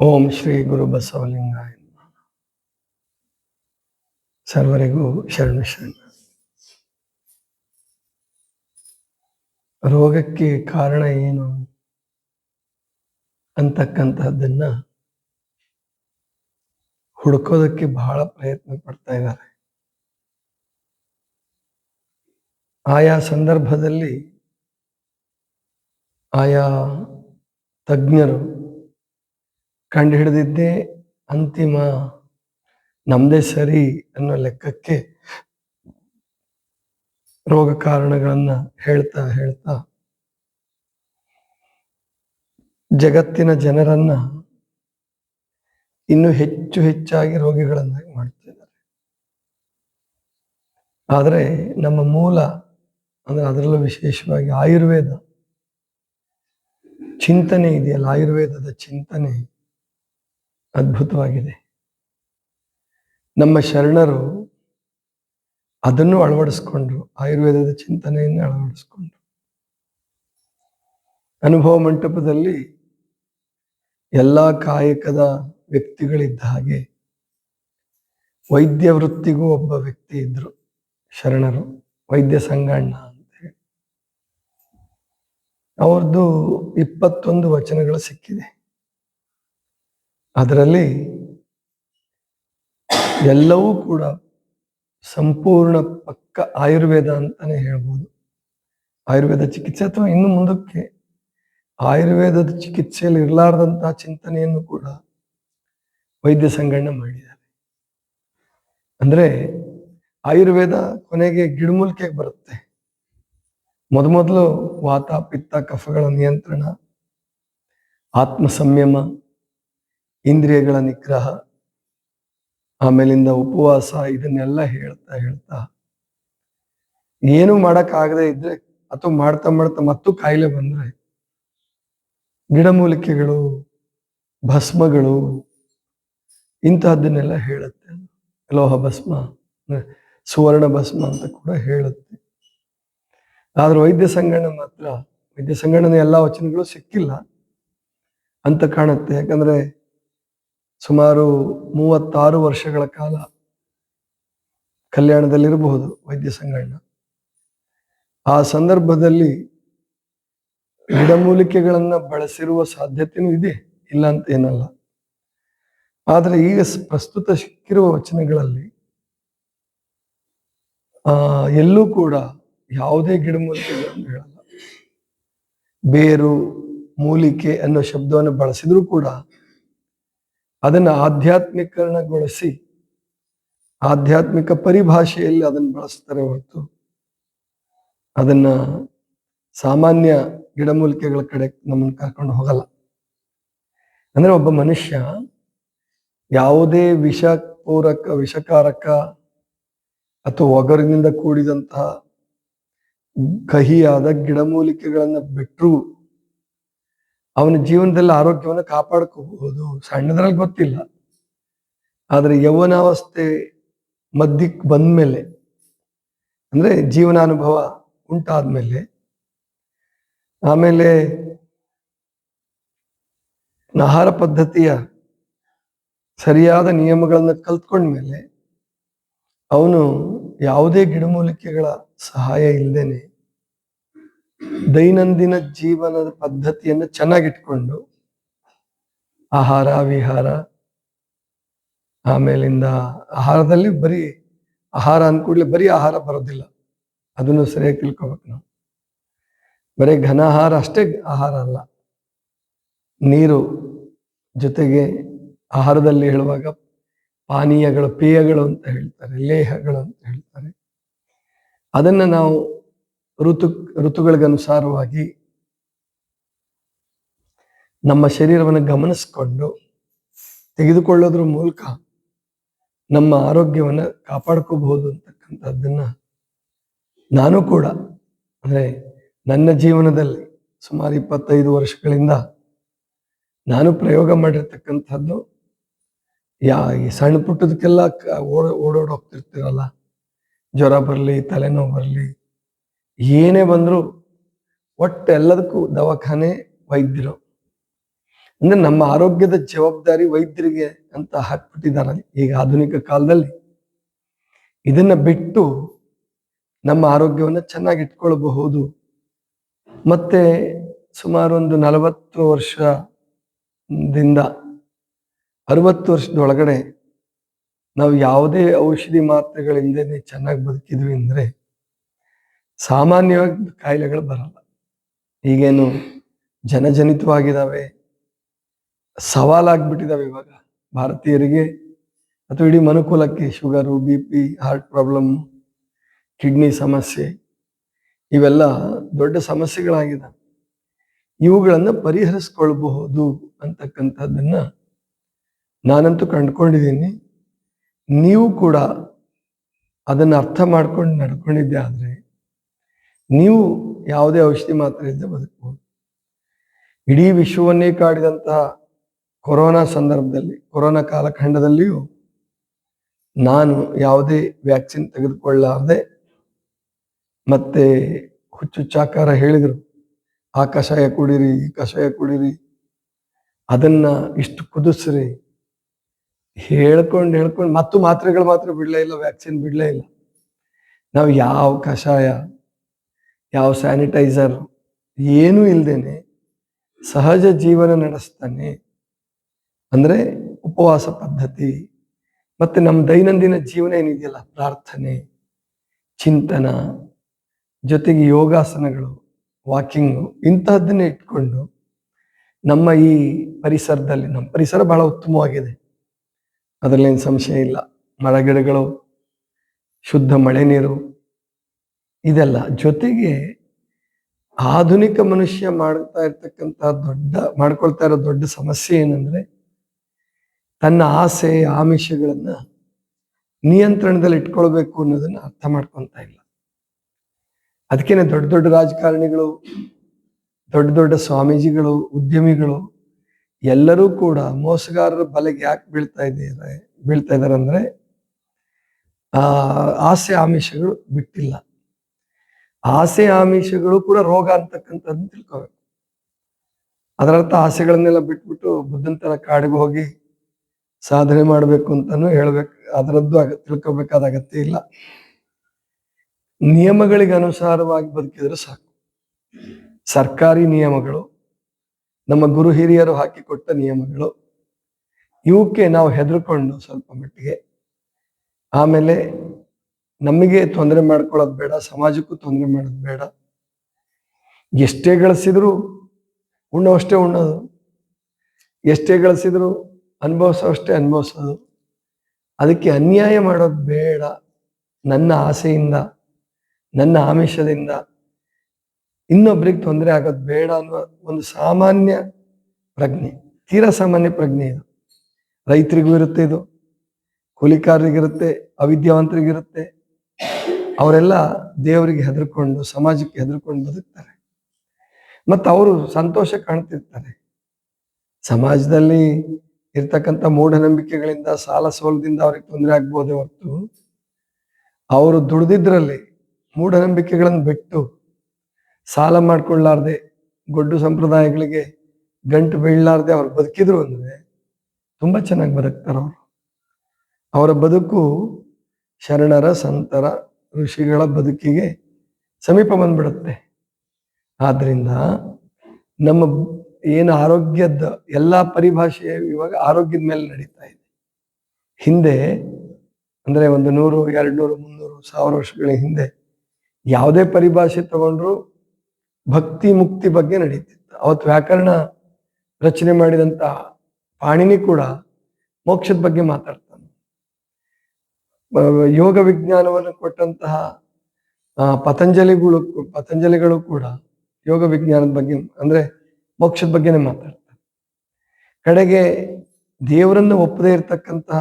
ಓಂ ಶ್ರೀ ಗುರು ಬಸವಲಿಂಗಾಯ. ಸರ್ವರಿಗೂ ಶರಣ ಶರಣ ರೋಗಕ್ಕೆ ಕಾರಣ ಏನು ಅಂತಕ್ಕಂತಹದ್ದನ್ನ ಹುಡುಕೋದಕ್ಕೆ ಬಹಳ ಪ್ರಯತ್ನ ಪಡ್ತಾ ಇದ್ದಾರೆ ಆಯಾ ಸಂದರ್ಭದಲ್ಲಿ ಆಯಾ ತಜ್ಞರು ಕಂಡುಹಿಡಿದಿದ್ದೇ ಅಂತಿಮ. ನಮ್ದೇ ಸರಿ ಅನ್ನೋ ಲೆಕ್ಕಕ್ಕೆ ರೋಗ ಕಾರಣಗಳನ್ನ ಹೇಳ್ತಾ ಹೇಳ್ತಾ ಜಗತ್ತಿನ ಜನರನ್ನ ಇನ್ನು ಹೆಚ್ಚು ಹೆಚ್ಚಾಗಿ ರೋಗಿಗಳನ್ನಾಗಿ ಮಾಡ್ತಿದ್ದಾರೆ ಆದರೆ ನಮ್ಮ ಮೂಲ ಅಂದ್ರೆ ಅದರಲ್ಲೂ ವಿಶೇಷವಾಗಿ ಆಯುರ್ವೇದ ಚಿಂತನೆ ಇದೆಯಲ್ಲ, ಆಯುರ್ವೇದದ ಚಿಂತನೆ. ಅದ್ಭುತವಾಗಿದೆ. ನಮ್ಮ ಶರಣರು ಅದನ್ನು ಅಳವಡಿಸ್ಕೊಂಡ್ರು, ಆಯುರ್ವೇದದ ಚಿಂತನೆಯನ್ನು ಅಳವಡಿಸ್ಕೊಂಡ್ರು. ಅನುಭವ ಮಂಟಪದಲ್ಲಿ ಎಲ್ಲ ಕಾಯಕದ ವ್ಯಕ್ತಿಗಳಿದ್ದ ಹಾಗೆ ವೈದ್ಯ ವೃತ್ತಿಗೂ ಒಬ್ಬ ವ್ಯಕ್ತಿ ಇದ್ರು, ಶರಣರು, ವೈದ್ಯ ಸಂಗಣ್ಣ ಅಂತ ಹೇಳಿ ಅವ್ರದ್ದು ಇಪ್ಪತ್ತೊಂದು ವಚನಗಳು ಸಿಕ್ಕಿದೆ. ಅದರಲ್ಲಿ ಎಲ್ಲವೂ ಕೂಡ ಸಂಪೂರ್ಣ ಪಕ್ಕ ಆಯುರ್ವೇದ ಅಂತಾನೆ ಹೇಳ್ಬೋದು. ಆಯುರ್ವೇದ ಚಿಕಿತ್ಸೆ ಅಥವಾ ಇನ್ನು ಮುಂದಕ್ಕೆ ಆಯುರ್ವೇದದ ಚಿಕಿತ್ಸೆಯಲ್ಲಿ ಇರಲಾರ್ದಂತಹ ಚಿಂತನೆಯನ್ನು ಕೂಡ ವೈದ್ಯ ಸಂಗಣ್ಣ ಮಾಡಿದ್ದಾರೆ. ಅಂದ್ರೆ ಆಯುರ್ವೇದ ಕೊನೆಗೆ ಗಿಡಮೂಲಿಕೆಗೆ ಬರುತ್ತೆ. ಮೊದಮೊದಲು ವಾತ, ಪಿತ್ತ, ಕಫಗಳ ನಿಯಂತ್ರಣ ಆತ್ಮ ಸಂಯಮ ಇಂದ್ರಿಯಗಳ ನಿಗ್ರಹ, ಆಮೇಲಿಂದ ಉಪವಾಸ, ಇದನ್ನೆಲ್ಲ ಹೇಳ್ತಾ ಹೇಳ್ತಾ ಏನು ಮಾಡಕ್ಕಾಗದೇ ಇದ್ರೆ ಅಥವಾ ಮಾಡ್ತಾ ಮಾಡ್ತಾ ಮತ್ತೂ ಕಾಯಿಲೆ ಬಂದ್ರೆ ಗಿಡಮೂಲಿಕೆಗಳು, ಭಸ್ಮಗಳು ಇಂತಹದ್ದನ್ನೆಲ್ಲ ಹೇಳುತ್ತೆ. ಲೋಹ ಭಸ್ಮ ಸುವರ್ಣ ಭಸ್ಮ ಅಂತ ಕೂಡ ಹೇಳುತ್ತೆ. ಆದ್ರೆ ವೈದ್ಯ ಸಂಗಣ ಮಾತ್ರ, ವೈದ್ಯ ಸಂಗಣನ ಎಲ್ಲ ವಚನಗಳು ಸಿಕ್ಕಿಲ್ಲ ಅಂತ ಕಾಣುತ್ತೆ. ಯಾಕಂದ್ರೆ ಸುಮಾರು ಮೂವತ್ತಾರು ವರ್ಷಗಳ ಕಾಲ ಕಲ್ಯಾಣದಲ್ಲಿರಬಹುದು ವೈದ್ಯ ಸಂಗಣ್ಣ ಆ ಸಂದರ್ಭದಲ್ಲಿ ಗಿಡಮೂಲಿಕೆಗಳನ್ನು ಬಳಸಿರುವ ಸಾಧ್ಯತೆಯೂ ಇದೆ, ಇಲ್ಲ ಅಂತ ಏನಲ್ಲ. ಆದರೆ ಈಗ ಪ್ರಸ್ತುತ ಸಿಕ್ಕಿರುವ ವಚನಗಳಲ್ಲಿ ಎಲ್ಲೂ ಕೂಡ ಯಾವುದೇ ಗಿಡಮೂಲಿಕೆಗಳನ್ನು ಹೇಳಲ್ಲ. ಬೇರು, ಮೂಲಿಕೆ ಅನ್ನೋ ಶಬ್ದವನ್ನು ಬಳಸಿದ್ರೂ ಕೂಡ ಅದನ್ನ ಆಧ್ಯಾತ್ಮಿಕರಣಗೊಳಿಸಿ ಆಧ್ಯಾತ್ಮಿಕ ಪರಿಭಾಷೆಯಲ್ಲಿ ಅದನ್ನು ಬಳಸ್ತಾರೆ ಹೊರತು ಅದನ್ನ ಸಾಮಾನ್ಯ ಗಿಡಮೂಲಿಕೆಗಳ ಕಡೆ ನಮ್ಮನ್ನು ಕರ್ಕೊಂಡು ಹೋಗಲ್ಲ. ಅಂದ್ರೆ ಒಬ್ಬ ಮನುಷ್ಯ ಯಾವುದೇ ವಿಷ ಪೂರಕ ವಿಷಕಾರಕ ಅಥವಾ ಒಗರಿನಿಂದ ಕೂಡಿದಂತಹ ಕಹಿಯಾದ ಗಿಡಮೂಲಿಕೆಗಳನ್ನ ಬಿಟ್ಟರು ಅವನ ಜೀವನದಲ್ಲಿ ಆರೋಗ್ಯವನ್ನು ಕಾಪಾಡ್ಕೋಬಹುದು. ಸಣ್ಣದ್ರಲ್ಲಿ ಗೊತ್ತಿಲ್ಲ. ಆದ್ರೆ ಯೌವನಾವಸ್ಥೆ ಮಧ್ಯಕ್ಕೆ ಬಂದ್ಮೇಲೆ, ಅಂದ್ರೆ ಜೀವನಾನುಭವ ಉಂಟಾದ್ಮೇಲೆ, ಆಮೇಲೆ ಆಹಾರ ಪದ್ಧತಿಯ ಸರಿಯಾದ ನಿಯಮಗಳನ್ನು ಕಲ್ತ್ಕೊಂಡ್ಮೇಲೆ, ಅವನು ಯಾವುದೇ ಗಿಡಮೂಲಿಕೆಗಳ ಸಹಾಯ ಇಲ್ಲದೇನೆ ದೈನಂದಿನ ಜೀವನದ ಪದ್ಧತಿಯನ್ನು ಚೆನ್ನಾಗಿಟ್ಕೊಂಡು ಆಹಾರ, ವಿಹಾರ, ಆಮೇಲಿಂದ ಆಹಾರದಲ್ಲಿ ಬರೀ ಆಹಾರ ಅಂದ್ಕೂಡ್ಲೆ ಬರೀ ಆಹಾರ ಬರೋದಿಲ್ಲ. ಅದನ್ನು ಸರಿಯಾಗಿ ತಿಳ್ಕೊಬೇಕು ನಾವು. ಬರೀ ಘನ ಆಹಾರ ಅಷ್ಟೇ ಆಹಾರ ಅಲ್ಲ. ನೀರು ಜೊತೆಗೆ ಆಹಾರದಲ್ಲಿ ಹೇಳುವಾಗ ಪಾನೀಯಗಳು, ಪೇಯಗಳು ಅಂತ ಹೇಳ್ತಾರೆ, ಲೇಹಗಳು ಅಂತ ಹೇಳ್ತಾರೆ. ಅದನ್ನ ನಾವು ಋತು, ಋತುಗಳಿಗನುಸಾರವಾಗಿ ನಮ್ಮ ಶರೀರವನ್ನು ಗಮನಿಸಿಕೊಂಡು ತೆಗೆದುಕೊಳ್ಳೋದ್ರ ಮೂಲಕ ನಮ್ಮ ಆರೋಗ್ಯವನ್ನು ಕಾಪಾಡ್ಕೋಬಹುದು ಅಂತಕ್ಕಂಥದ್ದನ್ನ ನಾನು ಕೂಡ, ಅಂದ್ರೆ ನನ್ನ ಜೀವನದಲ್ಲಿ ಸುಮಾರು ಇಪ್ಪತ್ತೈದು ವರ್ಷಗಳಿಂದ ನಾನು ಪ್ರಯೋಗ ಮಾಡಿರ್ತಕ್ಕಂಥದ್ದು, ಯಾ, ಈ ಸಣ್ಣ ಪುಟ್ಟದಕ್ಕೆಲ್ಲ ಓಡ ಓಡೋಡೋಗ್ತಿರ್ತೀರಲ್ಲ ಜ್ವರ ಬರಲಿ, ತಲೆನೋವು ಬರಲಿ ಏನೇ ಬಂದರೂ ಒಟ್ಟು ಎಲ್ಲದಕ್ಕೂ ದವಾಖಾನೆ ವೈದ್ಯರು. ಅಂದ್ರೆ ನಮ್ಮ ಆರೋಗ್ಯದ ಜವಾಬ್ದಾರಿ ವೈದ್ಯರಿಗೆ ಅಂತ ಹಾಕ್ಬಿಟ್ಟಿದ್ದಾರೆ ಈಗ ಆಧುನಿಕ ಕಾಲದಲ್ಲಿ. ಇದನ್ನ ಬಿಟ್ಟು ನಮ್ಮ ಆರೋಗ್ಯವನ್ನು ಚೆನ್ನಾಗಿ ಇಟ್ಕೊಳ್ಬಹುದು. ಮತ್ತೆ ಸುಮಾರು ಒಂದು ನಲವತ್ತು ವರ್ಷದಿಂದ ಅರವತ್ತು ವರ್ಷದೊಳಗಡೆ ನಾವು ಯಾವುದೇ ಔಷಧಿ ಮಾತ್ರೆಗಳಿಂದನೇ ಚೆನ್ನಾಗಿ ಬದುಕಿದ್ವಿ ಅಂದ್ರೆ ಸಾಮಾನ್ಯವಾಗಿ ಕಾಯಿಲೆಗಳು ಬರಲ್ಲ. ಈಗೇನು ಜನಜನಿತವಾಗಿದ್ದಾವೆ ಸವಾಲಾಗ್ಬಿಟ್ಟಿದಾವೆ ಇವಾಗ ಭಾರತೀಯರಿಗೆ. ಅಥವಾ ಇಡೀ ಮನುಕುಲಕ್ಕೆ sugar B P heart problem kidney ಸಮಸ್ಯೆ ಇವೆಲ್ಲ ದೊಡ್ಡ ಸಮಸ್ಯೆಗಳಾಗಿದ್ದಾವೆ ಇವುಗಳನ್ನು ಪರಿಹರಿಸ್ಕೊಳ್ಬಹುದು ಅಂತಕ್ಕಂಥದ್ದನ್ನು ನಾನಂತೂ ಕಂಡುಕೊಂಡಿದ್ದೀನಿ. ನೀವು ಕೂಡ ಅದನ್ನು ಅರ್ಥ ಮಾಡ್ಕೊಂಡು ನಡ್ಕೊಂಡಿದ್ದೆ ಆದರೆ ನೀವು ಯಾವುದೇ ಔಷಧಿ ಮಾತ್ರ ಇಲ್ಲದೆ ಬದುಕಬಹುದು ಇಡೀ ವಿಶ್ವವನ್ನೇ ಕಾಡಿದಂತಹ ಕೊರೋನಾ ಸಂದರ್ಭದಲ್ಲಿ, ಕೊರೋನಾ ಕಾಲಖಂಡದಲ್ಲಿಯೂ ನಾನು ಯಾವುದೇ ವ್ಯಾಕ್ಸಿನ್ ತೆಗೆದುಕೊಳ್ಳಾರದೆ ಮತ್ತೆ ಹುಚ್ಚುಚ್ಚಾಕಾರ ಹೇಳಿದರು ಆ ಕಷಾಯ ಕುಡಿರಿ, ಈ ಕಷಾಯ ಕುಡಿರಿ, ಅದನ್ನ ಇಷ್ಟು ಕುದಿಸ್ರಿ. ಹೇಳ್ಕೊಂಡು ಹೇಳ್ಕೊಂಡು ಮತ್ತು ಮಾತ್ರೆಗಳು ಮಾತ್ರ ಬಿಡಲೇ ಇಲ್ಲ, ವ್ಯಾಕ್ಸಿನ್ ಬಿಡಲೇ ಇಲ್ಲ. ನಾವು ಯಾವ ಕಷಾಯ ಯಾವ ಸ್ಯಾನಿಟೈಸರ್ ಏನೂ ಇಲ್ಲದೇನೆ ಸಹಜ ಜೀವನ ನಡೆಸ್ತಾನೆ. ಅಂದರೆ ಉಪವಾಸ ಪದ್ಧತಿ, ಮತ್ತು ನಮ್ಮ ದೈನಂದಿನ ಜೀವನ ಏನಿದೆಯಲ್ಲ, ಪ್ರಾರ್ಥನೆ, ಚಿಂತನ, ಜೊತೆಗೆ ಯೋಗಾಸನಗಳು, ವಾಕಿಂಗು, ಇಂತಹದ್ದನ್ನೇ ಇಟ್ಕೊಂಡು ನಮ್ಮ ಈ ಪರಿಸರದಲ್ಲಿ, ನಮ್ಮ ಪರಿಸರ ಬಹಳ ಉತ್ತಮವಾಗಿದೆ. ಅದರಲ್ಲೇನು ಸಂಶಯ ಇಲ್ಲ. ಮರಗಿಡಗಳು, ಶುದ್ಧ ಮಳೆ ನೀರು ಇದೆಲ್ಲ ಜೊತೆಗೆ ಆಧುನಿಕ ಮನುಷ್ಯ ಮಾಡ್ತಾ ಇರ್ತಕ್ಕಂಥ ದೊಡ್ಡ, ಮಾಡ್ಕೊಳ್ತಾ ಇರೋ ದೊಡ್ಡ ಸಮಸ್ಯೆ ಏನಂದ್ರೆ ತನ್ನ ಆಸೆ, ಆಮಿಷಗಳನ್ನ ನಿಯಂತ್ರಣದಲ್ಲಿ ಇಟ್ಕೊಳ್ಬೇಕು ಅನ್ನೋದನ್ನ ಅರ್ಥ ಮಾಡ್ಕೊಂತ ಇಲ್ಲ. ಅದಕ್ಕೇನೆ ದೊಡ್ಡ ದೊಡ್ಡ ರಾಜಕಾರಣಿಗಳು, ದೊಡ್ಡ ದೊಡ್ಡ ಸ್ವಾಮೀಜಿಗಳು, ಉದ್ಯಮಿಗಳು ಎಲ್ಲರೂ ಕೂಡ ಮೋಸಗಾರರ ಬಲೆಗೆ ಯಾಕೆ ಬೀಳ್ತಾ ಇದ್ದಾರೆ ಬೀಳ್ತಾ ಇದ್ದಾರೆ ಅಂದ್ರೆ ಆ, ಆಸೆ, ಆಮಿಷಗಳು ಬಿಟ್ಟಿಲ್ಲ. ಆಸೆ ಆಮಿಷಗಳು ಕೂಡ ರೋಗ ಅಂತಕ್ಕಂಥದ್ದು ತಿಳ್ಕೋಬೇಕು. ಅದರರ್ಥ ಆಸೆಗಳನ್ನೆಲ್ಲ ಬಿಟ್ಬಿಟ್ಟು ಬುದ್ಧನ ತರ ಕಾಡಿಗೆ ಹೋಗಿ ಸಾಧನೆ ಮಾಡಬೇಕು ಅಂತಾನು ಹೇಳ್ಬೇಕು. ಅದರದ್ದು ಅಗ ತಿಳ್ಕೊಬೇಕಾದ ಅಗತ್ಯ ಇಲ್ಲ. ನಿಯಮಗಳಿಗೆ ಅನುಸಾರವಾಗಿ ಬದುಕಿದ್ರೆ ಸಾಕು. ಸರ್ಕಾರಿ ನಿಯಮಗಳು, ನಮ್ಮ ಗುರು ಹಿರಿಯರು ಹಾಕಿಕೊಟ್ಟ ನಿಯಮಗಳು ಇವಕ್ಕೆ ನಾವು ಹೆದರ್ಕೊಂಡು ಸ್ವಲ್ಪ ಮಟ್ಟಿಗೆ, ಆಮೇಲೆ ನಮಗೆ ತೊಂದರೆ ಮಾಡ್ಕೊಳ್ಳೋದು ಬೇಡ, ಸಮಾಜಕ್ಕೂ ತೊಂದರೆ ಮಾಡೋದು ಬೇಡ. ಎಷ್ಟೇ ಗಳಿಸಿದ್ರು ಉಣ್ಣೋಷ್ಟೇ ಉಣ್ಣೋದು. ಎಷ್ಟೇ ಗಳಿಸಿದ್ರು ಅನುಭವಿಸೋ ಅಷ್ಟೇ ಅನುಭವಿಸೋದು. ಅದಕ್ಕೆ ಅನ್ಯಾಯ ಮಾಡೋದು ಬೇಡ. ನನ್ನ ಆಸೆಯಿಂದ, ನನ್ನ ಆಮಿಷದಿಂದ ಇನ್ನೊಬ್ರಿಗೆ ತೊಂದರೆ ಆಗೋದು ಬೇಡ ಅನ್ನೋ ಒಂದು ಸಾಮಾನ್ಯ ಪ್ರಜ್ಞೆ, ತೀರಾ ಸಾಮಾನ್ಯ ಪ್ರಜ್ಞೆ ಇದು. ರೈತರಿಗೂ ಇರುತ್ತೆ ಇದು. ಕೂಲಿಕಾರರಿಗಿರುತ್ತೆ, ಅವಿದ್ಯಾವಂತರಿಗಿರುತ್ತೆ. ಅವರೆಲ್ಲ ದೇವರಿಗೆ ಹೆದರ್ಕೊಂಡು, ಸಮಾಜಕ್ಕೆ ಹೆದರ್ಕೊಂಡು ಬದುಕ್ತಾರೆ. ಮತ್ತು ಅವರು ಸಂತೋಷ ಕಾಣ್ತಿರ್ತಾರೆ. ಸಮಾಜದಲ್ಲಿ ಇರ್ತಕ್ಕಂಥ ಮೂಢನಂಬಿಕೆಗಳಿಂದ, ಸಾಲ ಸೋಲದಿಂದ ಅವ್ರಿಗೆ ತೊಂದರೆ ಆಗ್ಬೋದೇ ಹೊರತು, ಅವರು ದುಡ್ದಿದ್ರಲ್ಲಿ ಮೂಢನಂಬಿಕೆಗಳನ್ನು ಬಿಟ್ಟು ಸಾಲ ಮಾಡ್ಕೊಳ್ಳಾರ್ದೆ ಗೊಡ್ಡು ಸಂಪ್ರದಾಯಗಳಿಗೆ ಗಂಟು ಬೀಳಲಾರ್ದೆ ಅವ್ರು ಬದುಕಿದ್ರು ಅಂದರೆ ತುಂಬ ಚೆನ್ನಾಗಿ ಬದುಕ್ತಾರೆ ಅವರು. ಅವರ ಬದುಕು ಶರಣರ, ಸಂತರ ಋಷಿಗಳ ಬದುಕಿಗೆ ಸಮೀಪ ಬಂದ್ಬಿಡುತ್ತೆ. ಆದ್ದರಿಂದ ನಮ್ಮ ಏನು ಆರೋಗ್ಯದ ಎಲ್ಲ ಪರಿಭಾಷೆ ಇವಾಗ ಆರೋಗ್ಯದ ಮೇಲೆ ನಡೀತಾ ಇದೆ. ಹಿಂದೆ ಅಂದ್ರೆ ಒಂದು ನೂರು ಎರಡು ನೂರು ಮುನ್ನೂರು ಸಾವಿರ ವರ್ಷಗಳ ಹಿಂದೆ ಯಾವುದೇ ಪರಿಭಾಷೆ ತಗೊಂಡ್ರು ಭಕ್ತಿ ಮುಕ್ತಿ ಬಗ್ಗೆ ನಡೀತಿತ್ತು. ಅವತ್ತು ವ್ಯಾಕರಣ ರಚನೆ ಮಾಡಿದಂತ ಪಾಣಿನಿ ಕೂಡ ಮೋಕ್ಷದ ಬಗ್ಗೆ ಮಾತಾಡ್ತಾನೆ ಆ, ಯೋಗ ವಿಜ್ಞಾನವನ್ನು ಕೊಟ್ಟಂತಹ ಪತಂಜಲಿಗಳು ಪತಂಜಲಿಗಳು ಕೂಡ ಯೋಗ ವಿಜ್ಞಾನದ ಬಗ್ಗೆ, ಅಂದ್ರೆ ಮೋಕ್ಷದ ಬಗ್ಗೆನೇ ಮಾತಾಡ್ತಾರೆ ಕಡೆಗೆ ದೇವರನ್ನು ಒಪ್ಪದೇ ಇರತಕ್ಕಂತಹ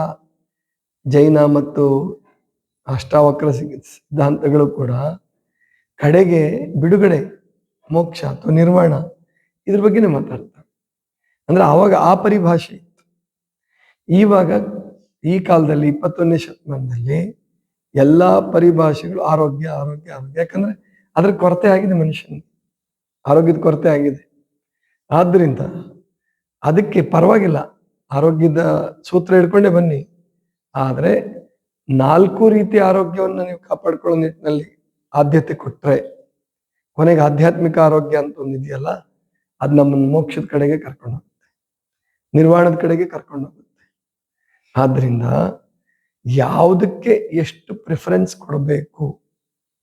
ಜೈನ ಮತ್ತು ಅಷ್ಟಾವಕ್ರ ಸಿದ್ಧಾಂತಗಳು ಕೂಡ ಕಡೆಗೆ ಬಿಡುಗಡೆ, ಮೋಕ್ಷ ಅಥವಾ ನಿರ್ವಾಣ ಇದ್ರ ಬಗ್ಗೆನೇ ಮಾತಾಡ್ತಾರೆ ಅಂದ್ರೆ ಆವಾಗ ಆ ಪರಿಭಾಷೆ ಇತ್ತು. ಇವಾಗ ಈ ಕಾಲದಲ್ಲಿ ಇಪ್ಪತ್ತೊಂದನೇ ಶತಮಾನದಲ್ಲಿ ಎಲ್ಲ ಪರಿಭಾಷೆಗಳು ಆರೋಗ್ಯ ಆರೋಗ್ಯ ಆರೋಗ್ಯ. ಯಾಕಂದ್ರೆ ಅದ್ರ ಕೊರತೆ ಆಗಿದೆ ಮನುಷ್ಯನ ಆರೋಗ್ಯದ ಕೊರತೆ ಆಗಿದೆ. ಆದ್ರಿಂದ ಅದಕ್ಕೆ ಪರವಾಗಿಲ್ಲ. ಆರೋಗ್ಯದ ಸೂತ್ರ ಹಿಡ್ಕೊಂಡೆ ಬನ್ನಿ. ಆದರೆ ನಾಲ್ಕು ರೀತಿಯ ಆರೋಗ್ಯವನ್ನು ನೀವು ಕಾಪಾಡ್ಕೊಳ್ಳೋ ನಿಟ್ಟಿನಲ್ಲಿ ಆದ್ಯತೆ ಕೊಟ್ಟರೆ ಕೊನೆಗೆ ಆಧ್ಯಾತ್ಮಿಕ ಆರೋಗ್ಯ ಅಂತ ಒಂದಿದೆಯಲ್ಲ, ಅದು ನಮ್ಮನ್ನು ಮೋಕ್ಷದ ಕಡೆಗೆ ಕರ್ಕೊಂಡು ಹೋಗುತ್ತೆ ನಿರ್ವಾಣದ ಕಡೆಗೆ ಕರ್ಕೊಂಡು ಆದ್ರಿಂದ ಯಾವುದಕ್ಕೆ ಎಷ್ಟು ಪ್ರಿಫರೆನ್ಸ್ ಕೊಡಬೇಕು?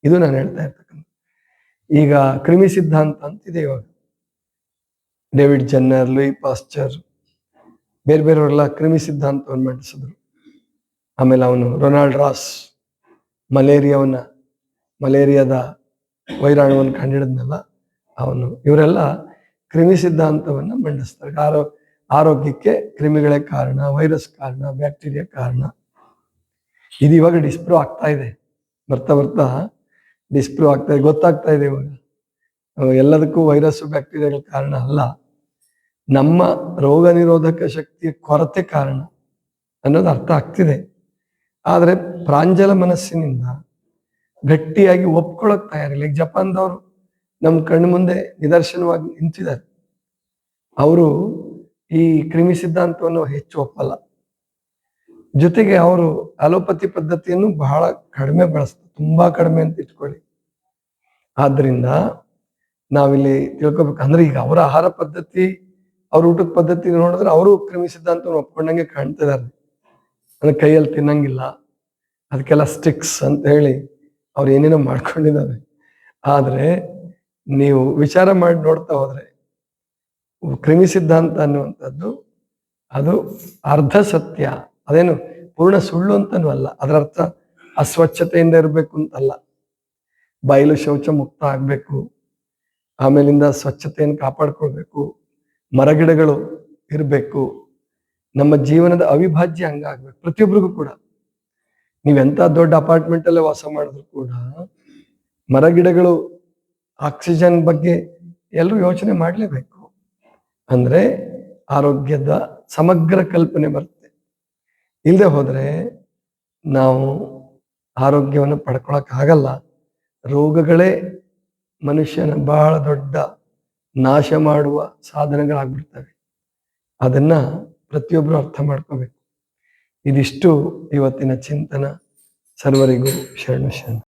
ಇದು ನಾನು ಹೇಳ್ತಾ ಇರ್ತಕ್ಕಂಥ. ಈಗ ಕ್ರಿಮಿ ಸಿದ್ಧಾಂತ ಅಂತಿದೆ ಇವಾಗ. ಡೇವಿಡ್ ಜನ್ನರ್ ಲೂಯಿ ಪಾಸ್ಚರ್ ಬೇರೆ ಬೇರೆಯವರೆಲ್ಲ ಕ್ರಿಮಿ ಸಿದ್ಧಾಂತವನ್ನು ಮಂಡಿಸಿದ್ರು. ಆಮೇಲೆ ಅವನು ರೊನಾಲ್ಡ್ ರಾಸ್ ಮಲೇರಿಯಾವನ್ನ, ಮಲೇರಿಯಾದ ವೈರಾಣುವನ್ನು ಕಂಡಿಡಿದ್ನಲ್ಲ ಅವನು ಇವರೆಲ್ಲ ಕ್ರಿಮಿ ಸಿದ್ಧಾಂತವನ್ನು ಮಂಡಿಸ್ತಾರೆ. ಆರೋ ಆರೋಗ್ಯಕ್ಕೆ ಕ್ರಿಮಿಗಳೇ ಕಾರಣ, ವೈರಸ್ ಕಾರಣ, ಬ್ಯಾಕ್ಟೀರಿಯಾ ಕಾರಣ. ಇದು ಇವಾಗ ಡಿಸ್ಪ್ರೂವ್ ಆಗ್ತಾ ಇದೆ. ಬರ್ತಾ ಬರ್ತಾ ಡಿಸ್ಪ್ರೂವ್ ಆಗ್ತಾ ಇದೆ. ಗೊತ್ತಾಗ್ತಾ ಇದೆ ಇವಾಗ. ಎಲ್ಲದಕ್ಕೂ ವೈರಸ್ ಬ್ಯಾಕ್ಟೀರಿಯಾಗಳ ಕಾರಣ ಅಲ್ಲ. ನಮ್ಮ ರೋಗ ನಿರೋಧಕ ಶಕ್ತಿಯ ಕೊರತೆ ಕಾರಣ ಅನ್ನೋದು ಅರ್ಥ ಆಗ್ತಿದೆ. ಆದರೆ ಪ್ರಾಂಜಲ ಮನಸ್ಸಿನಿಂದ ಗಟ್ಟಿಯಾಗಿ ಒಪ್ಕೊಳ್ಳೋಕೆ ತಯಾರಿಲ್ಲ ಈಗ ಜಪಾನ್ದವರು ನಮ್ಮ ಕಣ್ಣು ಮುಂದೆ ನಿದರ್ಶನವಾಗಿ ನಿಂತಿದ್ದಾರೆ. ಅವರು ಈ ಕ್ರಿಮಿ ಸಿದ್ಧಾಂತವನ್ನು ಹೆಚ್ಚು ಒಪ್ಪಲ್ಲ. ಜೊತೆಗೆ ಅವರು ಅಲೋಪತಿ ಪದ್ಧತಿಯನ್ನು ಬಹಳ ಕಡಿಮೆ ಬಳಸ್ತಾರೆ. ತುಂಬಾ ಕಡಿಮೆ ಅಂತ ಇಟ್ಕೊಳ್ಳಿ. ಆದ್ರಿಂದ ನಾವಿಲ್ಲಿ ತಿಳ್ಕೊಬೇಕು. ಅಂದ್ರೆ ಈಗ ಅವರ ಆಹಾರ ಪದ್ಧತಿ, ಅವ್ರ ಊಟದ ಪದ್ಧತಿ ನೋಡಿದ್ರೆ ಅವರು ಕ್ರಿಮಿ ಸಿದ್ಧಾಂತವನ್ನು ಒಪ್ಕೊಂಡಂಗೆ ಕಾಣ್ತಿದ್ದಾರೆ ಅಂದ್ರೆ ಕೈಯಲ್ಲಿ ತಿನ್ನಂಗಿಲ್ಲ. ಅದಕ್ಕೆಲ್ಲ ಸ್ಟಿಕ್ಸ್ ಅಂತ ಹೇಳಿ ಅವ್ರು ಏನೇನೋ ಮಾಡ್ಕೊಂಡಿದ್ದಾರೆ. ಆದ್ರೆ ನೀವು ವಿಚಾರ ಮಾಡಿ ನೋಡ್ತಾ ಹೋದ್ರೆ ಕ್ರಿಮಿ ಸಿದ್ಧಾಂತ ಅನ್ನುವಂಥದ್ದು, ಅದು ಅರ್ಧ ಸತ್ಯ. ಅದೇನು ಪೂರ್ಣ ಸುಳ್ಳು ಅಂತನೂ ಅಲ್ಲ. ಅದರ ಅರ್ಥ ಅಸ್ವಚ್ಛತೆಯಿಂದ ಇರಬೇಕು ಅಂತಲ್ಲ. ಬಯಲು ಶೌಚ ಮುಕ್ತ ಆಗಬೇಕು. ಆಮೇಲಿಂದ ಸ್ವಚ್ಛತೆಯನ್ನು ಕಾಪಾಡ್ಕೊಳ್ಬೇಕು. ಮರಗಿಡಗಳು ಇರಬೇಕು. ನಮ್ಮ ಜೀವನದ ಅವಿಭಾಜ್ಯ ಅಂಗ ಆಗ್ಬೇಕು ಪ್ರತಿಯೊಬ್ಬರಿಗೂ ಕೂಡ. ನೀವೆಂಥ ದೊಡ್ಡ ಅಪಾರ್ಟ್ಮೆಂಟ್ ಅಲ್ಲೇ ವಾಸ ಮಾಡಿದ್ರು ಕೂಡ ಮರಗಿಡಗಳು, ಆಕ್ಸಿಜನ್ ಬಗ್ಗೆ ಎಲ್ಲರೂ ಯೋಚನೆ ಮಾಡಲೇಬೇಕು. ಅಂದ್ರೆ ಆರೋಗ್ಯದ ಸಮಗ್ರ ಕಲ್ಪನೆ ಬರುತ್ತೆ. ಇಲ್ಲದೆ ಹೋದ್ರೆ ನಾವು ಆರೋಗ್ಯವನ್ನು ಪಡ್ಕೊಳಕ್ ಆಗಲ್ಲ. ರೋಗಗಳೇ ಮನುಷ್ಯನ ಬಹಳ ದೊಡ್ಡ ನಾಶ ಮಾಡುವ ಸಾಧನಗಳಾಗ್ಬಿಡ್ತವೆ. ಅದನ್ನ ಪ್ರತಿಯೊಬ್ಬರು ಅರ್ಥ ಮಾಡ್ಕೋಬೇಕು. ಇದಿಷ್ಟು ಇವತ್ತಿನ ಚಿಂತನ. ಸರ್ವರಿಗೂ ಶರಣ ಶರಣ.